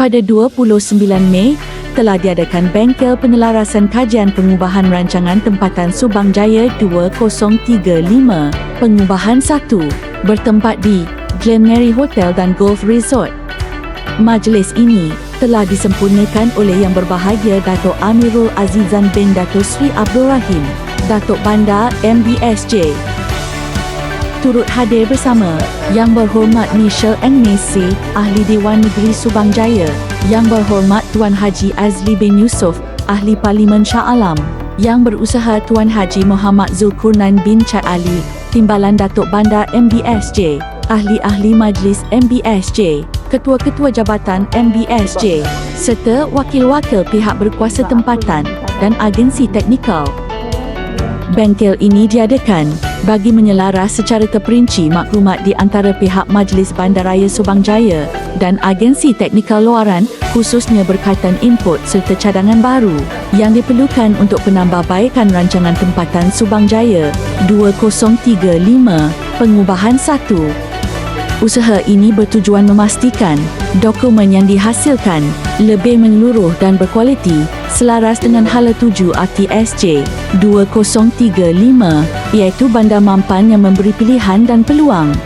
Pada 29 Mei, telah diadakan bengkel penelarasan kajian pengubahan rancangan tempatan Subang Jaya 2035, pengubahan 1, bertempat di Glenmary Hotel dan Golf Resort. Majlis ini telah disempurnakan oleh Yang Berbahagia Datuk Amirul Azizan bin Datuk Sri Abdul Rahim, Datuk Bandar MBSJ. Turut hadir bersama Yang Berhormat Michelle N. Messi, Ahli Dewan Negeri Subang Jaya, Yang Berhormat Tuan Haji Azli bin Yusof, Ahli Parlimen Shah Alam, Yang Berusaha Tuan Haji Muhammad Zulkurnain bin Chai Ali, Timbalan Datuk Bandar MBSJ, Ahli-Ahli Majlis MBSJ, Ketua-Ketua Jabatan MBSJ, serta wakil-wakil pihak berkuasa tempatan dan agensi teknikal. Bengkel ini diadakan bagi menyelaras secara terperinci maklumat di antara pihak Majlis Bandaraya Subang Jaya dan agensi teknikal luaran khususnya berkaitan input serta cadangan baru yang diperlukan untuk penambahbaikan rancangan tempatan Subang Jaya 2035 pengubahan 1 Usaha ini bertujuan memastikan dokumen yang dihasilkan lebih menyeluruh dan berkualiti selaras dengan hala tuju RTSJ 2035 iaitu bandar mampan yang memberi pilihan dan peluang